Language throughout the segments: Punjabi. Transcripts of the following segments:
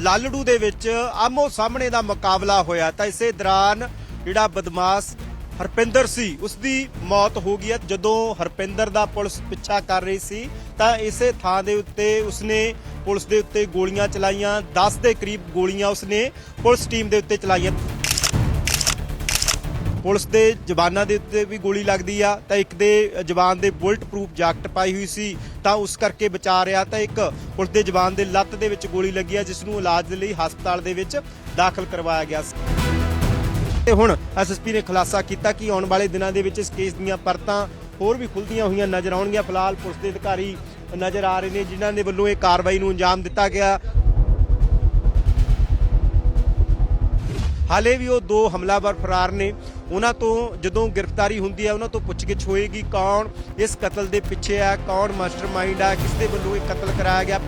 ਲਾਲੜੂ ਦੇ ਵਿੱਚ ਆਮੋ ਸਾਹਮਣੇ ਦਾ ਮੁਕਾਬਲਾ ਹੋਇਆ ਤਾਂ ਇਸੇ ਦੌਰਾਨ ਜਿਹੜਾ ਬਦਮਾਸ਼ ਹਰਪਿੰਦਰ ਸੀ ਉਸ ਦੀ ਮੌਤ ਹੋ ਗਈ ਹੈ। ਜਦੋਂ ਹਰਪਿੰਦਰ ਦਾ ਪੁਲਿਸ ਪਿੱਛਾ ਕਰ ਰਹੀ ਸੀ ਤਾਂ ਇਸੇ ਥਾਂ ਦੇ ਉੱਤੇ ਉਸਨੇ ਪੁਲਿਸ ਦੇ ਉੱਤੇ ਗੋਲੀਆਂ ਚਲਾਈਆਂ। 10 ਦੇ ਕਰੀਬ ਗੋਲੀਆਂ ਉਸਨੇ ਪੁਲਿਸ ਟੀਮ ਦੇ ਉੱਤੇ ਚਲਾਈਆਂ। ਪੁਲਿਸ ਦੇ ਜਵਾਨਾਂ ਦੇ ਉੱਤੇ ਵੀ ਗੋਲੀ ਲੱਗਦੀ ਆ, ਤਾਂ ਇੱਕ ਦੇ ਜਵਾਨ ਦੇ ਬੁਲਟ ਪ੍ਰੂਫ ਜੈਕਟ ਪਾਈ ਹੋਈ ਸੀ, ਤਾਂ ਉਸ ਕਰਕੇ ਬਚਾ ਰਿਹਾ, ਤਾਂ ਇੱਕ ਪੁਲਿਸ ਦੇ ਜਵਾਨ ਦੇ ਲੱਤ ਦੇ ਵਿੱਚ ਗੋਲੀ ਲੱਗੀ ਆ, ਜਿਸ ਨੂੰ ਇਲਾਜ ਦੇ ਲਈ ਹਸਪਤਾਲ ਦੇ ਵਿੱਚ ਦਾਖਲ ਕਰਵਾਇਆ ਗਿਆ ਸੀ। ਤੇ ਹੁਣ ਐਸਐਸਪੀ ਨੇ ਖੁਲਾਸਾ ਕੀਤਾ ਕਿ ਆਉਣ ਵਾਲੇ ਦਿਨਾਂ ਦੇ ਵਿੱਚ ਇਸ ਕੇਸ ਦੀਆਂ ਪਰਤਾਂ ਹੋਰ ਵੀ ਖੁੱਲਦੀਆਂ ਹੋਈਆਂ ਨਜ਼ਰ ਆਉਣਗੀਆਂ। ਫਿਲਹਾਲ ਪੁਲਿਸ ਦੇ ਅਧਿਕਾਰੀ ਨਜ਼ਰ ਆ ਰਹੇ ਨੇ, ਜਿਨ੍ਹਾਂ ਦੇ ਵੱਲੋਂ ਇਹ ਕਾਰਵਾਈ ਨੂੰ ਅੰਜਾਮ ਦਿੱਤਾ ਗਿਆ। ਹਾਲੇ ਵੀ ਉਹ ਦੋ ਹਮਲਾਵਰ ਫਰਾਰ ਨੇ। ਉਹਨਾਂ ਤੋਂ ਜਦੋਂ ਗ੍ਰਿਫਤਾਰੀ ਹੁੰਦੀ ਹੈ, ਉਹਨਾਂ ਤੋਂ ਪੁੱਛਗਿੱਛ ਹੋਏਗੀ ਕੌਣ ਇਸ ਕਤਲ ਦੇ ਪਿੱਛੇ ਹੈ, ਕੌਣ ਮਾਸਟਰਮਾਈਂਡ ਹੈ ਕਿਸ ਦੇ ਵੱਲੋਂ ਇਹ ਕਤਲ ਕਰਾਇਆ ਗਿਆ।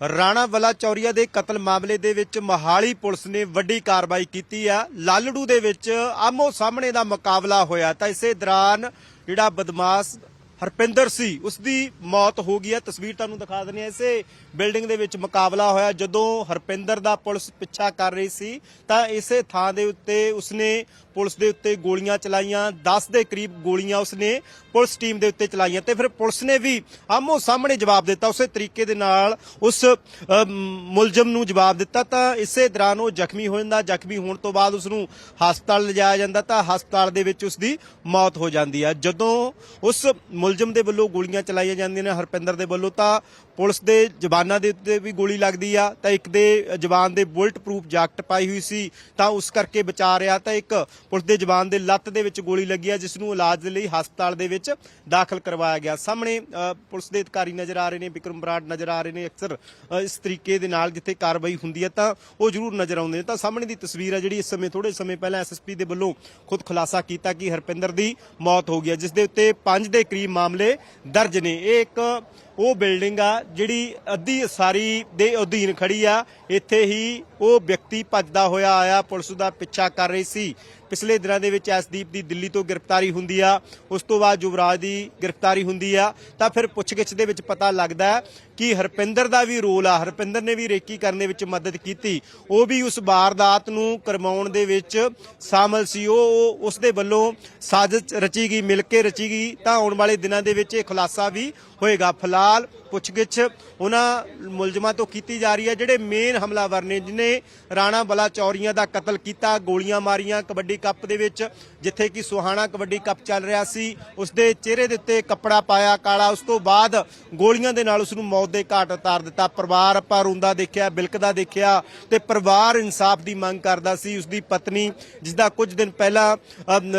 ਰਾਣਾ ਵਲਾ ਚੌਰੀਆ ਦੇ ਕਤਲ ਮਾਮਲੇ ਦੇ ਵਿੱਚ ਮਹਾਲੀ ਪੁਲਿਸ ਨੇ ਵੱਡੀ ਕਾਰਵਾਈ ਕੀਤੀ ਆ ਲਾਲੜੂ ਦੇ ਵਿੱਚ ਆਮੋ ਸਾਹਮਣੇ ਦਾ ਮੁਕਾਬਲਾ ਹੋਇਆ ਤਾਂ ਇਸੇ ਦੌਰਾਨ ਜਿਹੜਾ ਬਦਮਾਸ਼ ਹਰਪਿੰਦਰ ਸੀ ਉਸ ਦੀ ਮੌਤ ਹੋ ਗਈ ਹੈ। ਤਸਵੀਰ ਤੁਹਾਨੂੰ ਦਿਖਾ ਦਿੰਦੇ ਹਾਂ। ਇਸੇ ਬਿਲਡਿੰਗ ਦੇ ਵਿੱਚ ਮੁਕਾਬਲਾ ਹੋਇਆ। ਜਦੋਂ ਹਰਪਿੰਦਰ ਦਾ ਪੁਲਿਸ ਪਿੱਛਾ ਕਰ ਰਹੀ ਸੀ, ਤਾਂ ਇਸੇ ਥਾਂ ਦੇ ਉੱਤੇ ਉਸਨੇ ਪੁਲਿਸ ਦੇ ਉੱਤੇ ਗੋਲੀਆਂ ਚਲਾਈਆਂ। 10 ਦੇ ਕਰੀਬ ਗੋਲੀਆਂ ਉਸਨੇ ਪੁਲਿਸ ਟੀਮ ਦੇ ਉੱਤੇ ਚਲਾਈਆਂ ਤੇ ਫਿਰ ਪੁਲਿਸ ਨੇ ਵੀ ਆਮੋ ਸਾਹਮਣੇ ਜਵਾਬ ਦਿੱਤਾ। ਉਸੇ ਤਰੀਕੇ ਦੇ ਨਾਲ ਉਸ ਮੁਲਜ਼ਮ ਨੂੰ ਜਵਾਬ ਦਿੱਤਾ। ਤਾਂ ਇਸੇ ਦੌਰਾਨ ਉਹ ਜ਼ਖਮੀ ਹੋ ਜਾਂਦਾ। ਜ਼ਖਮੀ ਹੋਣ ਤੋਂ ਬਾਅਦ ਉਸ ਨੂੰ ਹਸਪਤਾਲ ਲਿਜਾਇਆ ਜਾਂਦਾ। ਤਾਂ ਹਸਪਤਾਲ ਦੇ ਵਿੱਚ ਉਸ ਦੀ ਮੌਤ ਹੋ ਜਾਂਦੀ ਹੈ। ਜਦੋਂ ਉਸ ਮੁਲਜ਼ਮ ਮੁਲਜ਼ਮ ਦੇ ਵੱਲੋਂ ਗੋਲੀਆਂ ਚਲਾਈਆਂ ਜਾਂਦੀਆਂ ਨੇ, ਹਰਪਿੰਦਰ ਦੇ ਵੱਲੋਂ ਤਾਂ ਪੁਲਿਸ ਦੇ ਜਵਾਨਾਂ ਦੇ ਉੱਤੇ ਵੀ ਗੋਲੀ ਲੱਗਦੀ ਆ। ਤਾਂ ਇੱਕ ਦੇ ਜਵਾਨ ਦੇ ਬੁਲਟ ਪ੍ਰੂਫ ਜੈਕਟ ਪਾਈ ਹੋਈ ਸੀ, ਤਾਂ ਉਸ ਕਰਕੇ ਬਚਾ ਰਿਹਾ। ਤਾਂ ਇੱਕ ਪੁਲਿਸ ਦੇ ਜਵਾਨ ਦੇ ਲੱਤ ਦੇ ਵਿੱਚ ਗੋਲੀ ਲੱਗੀ ਆ, ਜਿਸ ਨੂੰ ਇਲਾਜ ਦੇ ਲਈ ਹਸਪਤਾਲ ਦੇ ਵਿੱਚ ਦਾਖਲ ਕਰਵਾਇਆ ਗਿਆ। ਸਾਹਮਣੇ ਪੁਲਿਸ ਦੇ ਅਧਿਕਾਰੀ ਨਜ਼ਰ ਆ ਰਹੇ ਨੇ ਵਿਕਰਮ ਬਰਾੜ ਨਜ਼ਰ ਆ ਰਹੇ ਨੇ, ਅਕਸਰ ਇਸ ਤਰੀਕੇ ਦੇ ਨਾਲ ਜਿੱਥੇ ਕਾਰਵਾਈ ਹੁੰਦੀ ਹੈ ਤਾਂ ਉਹ ਜ਼ਰੂਰ ਨਜ਼ਰ ਆਉਂਦੇ ਨੇ। ਤਾਂ ਸਾਹਮਣੇ ਦੀ ਤਸਵੀਰ ਹੈ ਜਿਹੜੀ ਇਸ ਸਮੇਂ ਥੋੜੇ ਸਮੇਂ ਪਹਿਲਾਂ ਐਸਐਸਪੀ ਦੇ ਵੱਲੋਂ ਖੁਦ ਖੁਲਾਸਾ ਕੀਤਾ ਕਿ ਹਰਪਿੰਦਰ ਦੀ ਮੌਤ ਹੋ ਗਈ ਹੈ ਜਿਸ ਦੇ ਉੱਤੇ 5 ਦੇ ਕਰੀਬ ਮਾਮਲੇ ਦਰਜ ਨੇ। ਇਹ ਇੱਕ ਉਹ ਬਿਲਡਿੰਗ ਆ ਜਿਹੜੀ ਅੱਧੀ ਸਾਰੀ ਦੇ ਅਧੀਨ ਖੜੀ ਆ। ਇੱਥੇ ਹੀ ਉਹ ਵਿਅਕਤੀ ਭੱਜਦਾ ਹੋਇਆ ਆਇਆ, ਪੁਲਿਸ ਦਾ ਪਿੱਛਾ ਕਰ ਰਹੀ ਸੀ। ਪਿਛਲੇ ਦਿਨਾਂ ਦੇ ਵਿੱਚ ਐਸਦੀਪ ਦੀ ਦਿੱਲੀ ਤੋਂ ਗ੍ਰਿਫਤਾਰੀ ਹੁੰਦੀ ਆ, ਉਸ ਤੋਂ ਬਾਅਦ ਯੁਵਰਾਜ ਦੀ ਗ੍ਰਿਫਤਾਰੀ ਹੁੰਦੀ ਆ, ਤਾਂ ਫਿਰ ਪੁੱਛਗਿੱਛ ਦੇ ਵਿੱਚ ਪਤਾ ਲੱਗਦਾ ਹੈ ਕਿ ਹਰਪਿੰਦਰ ਦਾ ਵੀ ਰੋਲ ਆ, ਹਰਪਿੰਦਰ ਨੇ ਵੀ ਰੇਕੀ ਕਰਨ ਦੇ ਵਿੱਚ ਮਦਦ ਕੀਤੀ। ਉਹ ਵੀ ਉਸ ਵਾਰਦਾਤ ਨੂੰ ਕਰਵਾਉਣ ਦੇ ਵਿੱਚ ਸ਼ਾਮਲ ਸੀ। ਉਹ ਉਹ- ਉਸ ਦੇ ਵੱਲੋਂ ਸਾਜ਼ਿਸ਼ ਰਚੀ ਗਈ, ਮਿਲ ਕੇ ਰਚੀ ਗਈ, ਤਾਂ ਆਉਣ ਵਾਲੇ ਦਿਨਾਂ ਦੇ ਵਿੱਚ ਇਹ ਖੁਲਾਸਾ ਵੀ ਹੋਏਗਾ। ਫਿਲਹਾਲ ਪੁੱਛਗਿੱਛ ਉਹਨਾਂ ਮੁਲਜ਼ਮਾਂ ਤੋਂ ਕੀਤੀ ਜਾ ਰਹੀ ਹੈ ਜਿਹੜੇ ਮੇਨ ਹਮਲਾਵਰ ਨੇ ਜਿਨੇ ਰਾਣਾ ਬਲਾ ਚੌਰੀਆਂ ਦਾ ਕਤਲ ਕੀਤਾ ਗੋਲੀਆਂ ਮਾਰੀਆਂ ਕਬੱਡੀ ਕੱਪ ਦੇ ਵਿੱਚ ਜਿੱਥੇ ਕਿ ਸੁਹਾਣਾ ਕਬੱਡੀ ਕੱਪ ਚੱਲ ਰਿਹਾ ਸੀ ਉਸ ਦੇ ਚਿਹਰੇ ਦੇ ਉੱਤੇ ਕੱਪੜਾ ਪਾਇਆ ਕਾਲਾ ਉਸ ਤੋਂ ਬਾਅਦ ਗੋਲੀਆਂ ਦੇ ਨਾਲ ਉਸ ਨੂੰ ਮੌਤ ਦੇ ਘਾਟ ਉਤਾਰ ਦਿੱਤਾ। ਪਰਿਵਾਰ ਆਪਾਂ ਰੋਂਦਾ ਦੇਖਿਆ ਬਿਲਕਦਾ ਦੇਖਿਆ ਤੇ ਪਰਿਵਾਰ ਇਨਸਾਫ ਦੀ ਮੰਗ ਕਰਦਾ ਸੀ। ਉਸ ਦੀ ਪਤਨੀ ਜਿਸ ਦਾ ਕੁਝ ਦਿਨ ਪਹਿਲਾਂ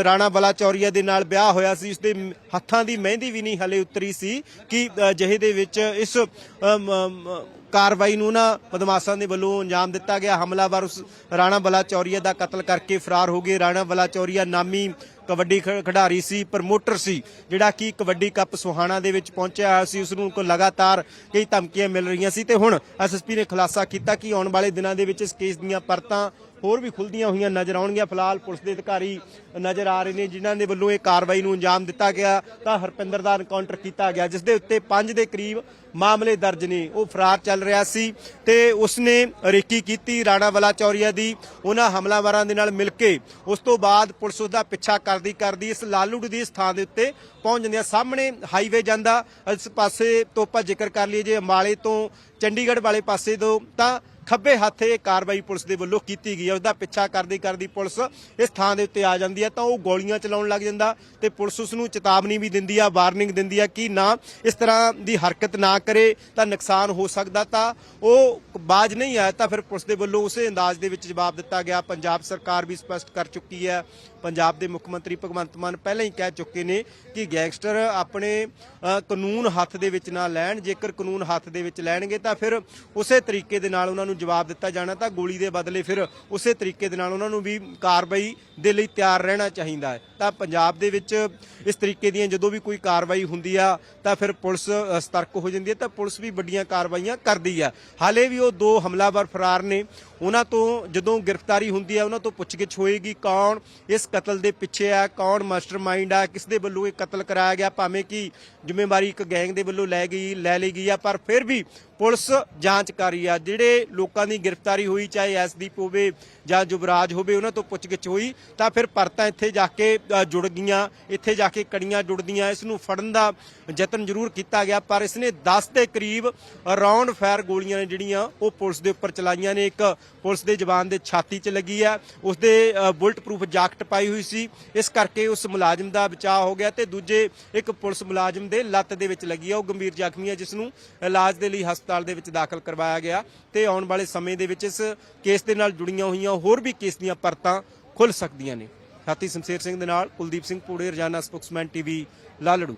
ਰਾਣਾ ਬਲਾ ਚੌਰੀਆ ਦੇ ਨਾਲ ਵਿਆਹ ਹੋਇਆ ਸੀ ਉਸ ਦੇ ਹੱਥਾਂ ਦੀ ਮਹਿੰਦੀ ਵੀ ਨਹੀਂ ਹਲੇ ਉਤਰੀ ਸੀ ਕਿ ਅ, ਜਿਹੇ ਦੇ ਵਿੱਚ ਇਸ ਕਾਰਵਾਈ ਨੂੰ ਨਾ ਬਦਮਾਸ਼ਾਂ ਦੇ ਵੱਲੋਂ ਅੰਜਾਮ ਦਿੱਤਾ ਗਿਆ। ਹਮਲਾਵਰ ਉਸ ਰਾਣਾ ਬਲਾ ਚੌਰੀਆ ਦਾ ਕਤਲ ਕਰਕੇ ਫਰਾਰ ਹੋ ਗਏ। ਰਾਣਾ ਬਲਾ ਚੌਰੀਆ ਨਾਮੀ ਕਬੱਡੀ ਖਿਡਾਰੀ ਸੀ, ਪ੍ਰਮੋਟਰ ਸੀ, ਜਿਹੜਾ ਕਿ ਕਬੱਡੀ ਕੱਪ ਸੁਹਾਣਾ ਦੇ ਵਿੱਚ ਪਹੁੰਚਿਆ ਹੋਇਆ ਸੀ। ਉਸ ਨੂੰ ਲਗਾਤਾਰ ਕਈ ਧਮਕੀਆਂ ਮਿਲ ਰਹੀਆਂ ਸੀ ਤੇ ਹੁਣ ਐਸਐਸਪੀ ਨੇ ਖੁਲਾਸਾ ਕੀਤਾ ਕਿ ਆਉਣ ਵਾਲੇ ਦਿਨਾਂ ਦੇ ਵਿੱਚ ਇਸ ਕੇਸ ਦੀਆਂ ਪਰਤਾਂ ਹੋਰ ਵੀ ਖੁੱਲਦੀਆਂ ਹੋਈਆਂ ਨਜ਼ਰ ਆਉਣਗੀਆਂ। ਫਿਲਹਾਲ ਪੁਲਿਸ ਦੇ ਅਧਿਕਾਰੀ ਨਜ਼ਰ ਆ ਰਹੇ ਨੇ, ਜਿਨ੍ਹਾਂ ਦੇ ਵੱਲੋਂ ਇਹ ਕਾਰਵਾਈ ਨੂੰ ਅੰਜਾਮ ਦਿੱਤਾ ਗਿਆ। ਤਾਂ ਹਰਪਿੰਦਰ ਦਾ ਐਨਕਾਊਂਟਰ ਕੀਤਾ ਗਿਆ, ਜਿਸ ਦੇ ਉੱਤੇ 5 ਦੇ ਕਰੀਬ ਮਾਮਲੇ ਦਰਜ ਨੇ। ਉਹ ਫਰਾਰ ਚੱਲ ਰਿਹਾ ਸੀ ਤੇ ਉਸਨੇ ਰੇਕੀ ਕੀਤੀ ਰਾਣਾ ਵਾਲਾ ਚੌਰੀਆ ਦੀ। ਉਹਨਾਂ ਹਮਲਾਵਰਾਂ ਦੇ ਨਾਲ ਮਿਲ ਕੇ ਉਸ ਤੋਂ ਬਾਅਦ ਪੁਲਿਸ ਉਸ ਦਾ ਪਿੱਛਾ ਕਰਦੀ ਕਰਦੀ ਇਸ ਲਾਲੂੜ ਦੀ ਥਾਂ ਦੇ ਉੱਤੇ ਪਹੁੰਚ ਜਾਂਦੀ ਆ ਸਾਹਮਣੇ ਹਾਈਵੇ ਜਾਂਦਾ। ਇਸ ਪਾਸੇ ਤੋਂ ਆਪਾਂ ਜ਼ਿਕਰ ਕਰ ਲਈਏ, ਜੇ ਅੰਬਾਲੇ ਤੋਂ ਚੰਡੀਗੜ੍ਹ ਵਾਲੇ ਪਾਸੇ ਤੋਂ, ਤਾਂ ਖੱਬੇ ਹੱਥ ਇਹ ਕਾਰਵਾਈ ਪੁਲਿਸ ਦੇ ਵੱਲੋਂ ਕੀਤੀ ਗਈ ਹੈ। ਉਸਦਾ ਪਿੱਛਾ ਕਰਦੀ ਕਰਦੀ ਪੁਲਿਸ ਇਸ ਥਾਂ ਦੇ ਉੱਤੇ ਆ ਜਾਂਦੀ ਹੈ ਤਾਂ ਉਹ ਗੋਲੀਆਂ ਚਲਾਉਣ ਲੱਗ ਜਾਂਦਾ ਤੇ ਪੁਲਿਸ ਉਸ ਨੂੰ ਚੇਤਾਵਨੀ ਵੀ ਦਿੰਦੀ ਆ, ਵਾਰਨਿੰਗ ਦਿੰਦੀ ਆ ਕਿ ਨਾ ਇਸ ਤਰ੍ਹਾਂ ਦੀ ਹਰਕਤ ਨਾ ਕਰੇ ਤਾਂ ਨੁਕਸਾਨ ਹੋ ਸਕਦਾ ਤਾਂ ਉਹ ਬਾਜ ਨਹੀਂ ਆਇਆ ਤਾਂ ਫਿਰ ਪੁਲਿਸ ਦੇ ਵੱਲੋਂ ਉਸੇ ਅੰਦਾਜ਼ ਦੇ ਵਿੱਚ ਜਵਾਬ ਦਿੱਤਾ ਗਿਆ। ਪੰਜਾਬ ਸਰਕਾਰ ਵੀ ਸਪਸ਼ਟ ਕਰ ਚੁੱਕੀ ਹੈ। ਪੰਜਾਬ ਦੇ ਮੁੱਖ ਮੰਤਰੀ ਭਗਵੰਤ ਮਾਨ ਪਹਿਲਾਂ ਹੀ ਕਹਿ ਚੁੱਕੇ ਨੇ ਕਿ ਗੈਂਗਸਟਰ ਆਪਣੇ ਕਾਨੂੰਨ ਹੱਥ ਦੇ ਵਿੱਚ ਨਾ ਲੈਣ। ਜੇਕਰ ਕਾਨੂੰਨ ਹੱਥ ਦੇ ਵਿੱਚ ਲੈਣਗੇ ਤਾਂ ਫਿਰ ਉਸੇ ਤਰੀਕੇ ਦੇ ਨਾਲ ਉਹਨਾਂ ਨੂੰ ਨੂੰ ਜਵਾਬ ਦਿੱਤਾ ਜਾਣਾ ਤਾਂ ਗੋਲੀ ਦੇ ਬਦਲੇ ਫਿਰ ਉਸੇ ਤਰੀਕੇ ਦੇ ਨਾਲ ਉਹਨਾਂ ਨੂੰ ਵੀ ਕਾਰਵਾਈ ਦੇ ਲਈ ਤਿਆਰ ਰਹਿਣਾ ਚਾਹੀਦਾ ਹੈ। ਤਾਂ ਪੰਜਾਬ ਦੇ ਵਿੱਚ ਇਸ ਤਰੀਕੇ ਦੀਆਂ ਜਦੋਂ ਵੀ ਕੋਈ ਕਾਰਵਾਈ ਹੁੰਦੀ ਆ, ਤਾਂ ਫਿਰ ਪੁਲਿਸ ਸਤਰਕ ਹੋ ਜਾਂਦੀ ਹੈ, ਤਾਂ ਪੁਲਿਸ ਵੀ ਵੱਡੀਆਂ ਕਾਰਵਾਈਆਂ ਕਰਦੀ ਆ। ਹਾਲੇ ਵੀ ਉਹ ਦੋ ਹਮਲਾਵਰ ਫਰਾਰ ਨੇ। ਉਹਨਾਂ ਤੋਂ ਜਦੋਂ ਗ੍ਰਿਫਤਾਰੀ ਹੁੰਦੀ ਹੈ ਉਹਨਾਂ ਤੋਂ ਪੁੱਛਗਿੱਛ ਹੋਏਗੀ ਕੌਣ ਇਸ ਕਤਲ ਦੇ ਪਿੱਛੇ ਆ, ਕੌਣ ਮਾਸਟਰਮਾਈਂਡ ਆ, ਕਿਸ ਦੇ ਵੱਲੋਂ ਇਹ ਕਤਲ ਕਰਾਇਆ ਗਿਆ, ਭਾਵੇਂ ਕਿ ਜ਼ਿੰਮੇਵਾਰੀ ਇੱਕ ਗੈਂਗ ਦੇ ਵੱਲੋਂ ਲੈ ਗਈ, ਲੈ ਲਈ ਗਈ ਆ, ਪਰ ਫਿਰ ਵੀ ਪੁਲਿਸ ਜਾਂਚ ਕਰ ਰਹੀ ਆ। ਜਿਹੜੇ ਲੋਕਾਂ ਦੀ ਗ੍ਰਿਫਤਾਰੀ ਹੋਈ, ਚਾਹੇ ਐਸਦੀਪ ਹੋਵੇ ਜਾਂ ਜੁਬਰਾਜ ਹੋਵੇ, ਉਹਨਾਂ ਤੋਂ ਪੁੱਛਗਿੱਛ ਹੋਈ, ਤਾਂ ਫਿਰ ਪਰਤਾਂ ਇੱਥੇ ਜਾ ਕੇ ਜੁੜ ਗਈਆਂ। ਇੱਥੇ ਜਾ ਕੇ ਕੜੀਆਂ ਜੁੜਦੀਆਂ। ਇਸ ਨੂੰ ਫੜਨ ਦਾ ਯਤਨ ਜ਼ਰੂਰ ਕੀਤਾ ਗਿਆ, ਪਰ ਇਸ ਨੇ 10 ਦੇ ਕਰੀਬ ਰਾਉਂਡ ਫਾਇਰ ਗੋਲੀਆਂ ਨੇ ਜਿਹੜੀਆਂ, ਉਹ ਪੁਲਿਸ ਦੇ ਉੱਪਰ ਚਲਾਈਆਂ ਨੇ। ਇੱਕ ਪੁਲਿਸ ਦੇ ਜਵਾਨ ਦੇ ਛਾਤੀ 'ਚ ਲੱਗੀ ਆ। ਉਸਦੇ ਬੁਲਟ ਪ੍ਰੂਫ ਜਾਕਟ ਪਾਈ ਹੋਈ ਸੀ। ਇਸ ਕਰਕੇ ਉਸ ਮੁਲਾਜ਼ਮ ਦਾ ਬਚਾਅ ਹੋ ਗਿਆ ਤੇ ਦੂਜੇ ਇੱਕ ਪੁਲਿਸ ਮੁਲਾਜ਼ਮ ਦੇ ਲੱਤ ਦੇ ਵਿੱਚ ਲੱਗੀ ਆ। ਉਹ ਗੰਭੀਰ ਜ਼ਖਮੀ ਆ, ਜਿਸ ਨੂੰ ਇਲਾਜ ਦੇ ਲਈ ਹਸਪਤਾਲ ਦੇ ਵਿੱਚ ਦਾਖਲ ਕਰਵਾਇਆ ਗਿਆ ਤੇ ਆਉਣ ਵਾਲੇ ਸਮੇਂ ਦੇ ਵਿੱਚ ਇਸ ਕੇਸ ਦੇ ਨਾਲ ਜੁੜੀਆਂ ਹੋਈਆਂ ਹੋਰ ਵੀ ਕੇਸ ਦੀਆਂ ਪਰਤਾਂ ਖੁੱਲ ਸਕਦੀਆਂ ਨੇ। ਸਾਥੀ ਸ਼ਮਸ਼ੇਰ ਸਿੰਘ ਦੇ ਨਾਲ ਕੁਲਦੀਪ ਸਿੰਘ ਪੂੜੇ, ਰਜਾਨਾ ਸਪੋਕਸਮੈਨ ਟੀਵੀ, ਲਾਲੜੂ।